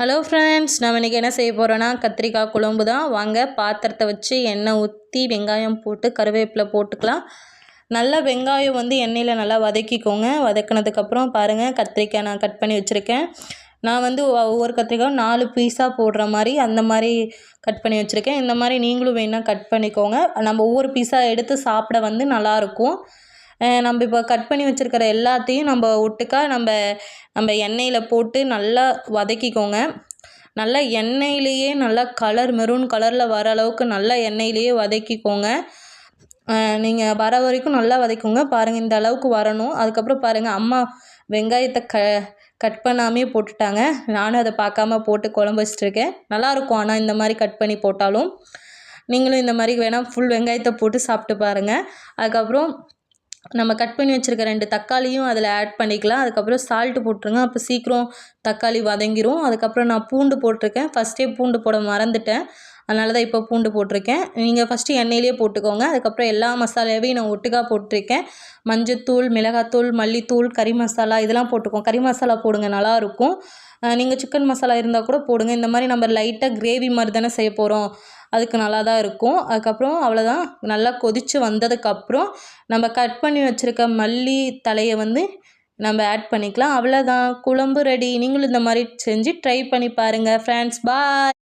Hello friends நம்ம இன்றைக்கி என்ன செய்ய போகிறோன்னா கத்திரிக்காய் குழம்பு தான். வாங்க பாத்திரத்தை வச்சு எண்ணெய் ஊற்றி வெங்காயம் போட்டு கருவேப்பிலை போட்டுக்கலாம். நல்லா வெங்காயம் வந்து எண்ணெயில் நல்லா வதக்கிக்கோங்க. வதக்கினதுக்கப்புறம் பாருங்கள் கத்திரிக்காய் நான் கட் பண்ணி வச்சுருக்கேன். நான் வந்து ஒவ்வொரு கத்திரிக்காயும் நாலு பீஸாக போடுற மாதிரி அந்த மாதிரி கட் பண்ணி வச்சுருக்கேன். இந்த மாதிரி நீங்களும் வேணால் கட் பண்ணிக்கோங்க. நம்ம ஒவ்வொரு பீஸாக எடுத்து சாப்பிட வந்து நல்லாயிருக்கும் நம்ம இப்போ கட் பண்ணி வச்சுருக்கிற எல்லாத்தையும் நம்ம ஒட்டுக்கா நம்ம நம்ம எண்ணெயில் போட்டு நல்லா வதக்கிக்கோங்க. நல்லா எண்ணெயிலேயே நல்லா கலர் மெரூன் கலரில் வர அளவுக்கு நல்லா எண்ணெயிலேயே வதக்கிக்கோங்க. நீங்கள் வர வரைக்கும் நல்லா வதக்குங்க பாருங்கள் இந்த அளவுக்கு வரணும். அதுக்கப்புறம் பாருங்கள் அம்மா வெங்காயத்தை க கட் பண்ணாமே போட்டுட்டாங்க. நானும் அதை பார்க்காம போட்டு குழம்பு வச்சுட்ருக்கேன் நல்லாயிருக்கும். ஆனால் இந்த மாதிரி கட் பண்ணி போட்டாலும். நீங்களும் இந்த மாதிரி வேணால் ஃபுல் வெங்காயத்தை போட்டு சாப்பிட்டு பாருங்கள் அதுக்கப்புறம் நம்ம கட் பண்ணி வச்சுருக்க ரெண்டு தக்காளியும் அதில் ஆட் பண்ணிக்கலாம். அதுக்கப்புறம் சால்ட்டு போட்டுருங்க. அப்போ சீக்கிரம் தக்காளி வதங்கிரும். அதுக்கப்புறம் நான் பூண்டு போட்டிருக்கேன். ஃபஸ்ட்டே பூண்டு போட மறந்துட்டேன். அதனால தான் இப்போ பூண்டு போட்டிருக்கேன். நீங்கள் ஃபஸ்ட்டு எண்ணெயிலே போட்டுக்கோங்க. அதுக்கப்புறம் எல்லா மசாலாவையும் நான் ஒட்டுக்காக போட்டிருக்கேன். மஞ்சத்தூள் மிளகாத்தூள் மல்லித்தூள் கறி மசாலா இதெல்லாம் போட்டுக்கோங்க. கறி மசாலா போடுங்க. நல்லாயிருக்கும் நீங்கள் சிக்கன் மசாலா இருந்தால் கூட போடுங்க. இந்த மாதிரி நம்ம லைட்டாக கிரேவி மாதிரி தானே செய்ய போகிறோம் அதுக்கு நல்லா தான் இருக்கும். அதுக்கப்புறம் அவ்வளோதான் நல்லா கொதித்து வந்ததுக்கப்புறம் நம்ம கட் பண்ணி வச்சுருக்க மல்லி தலையை வந்து நம்ம ஆட் பண்ணிக்கலாம். அவ்வளோதான் குழம்பு ரெடி நீங்களும் இந்த மாதிரி செஞ்சு ட்ரை பண்ணி பாருங்கள் ஃப்ரெண்ட்ஸ் பாய்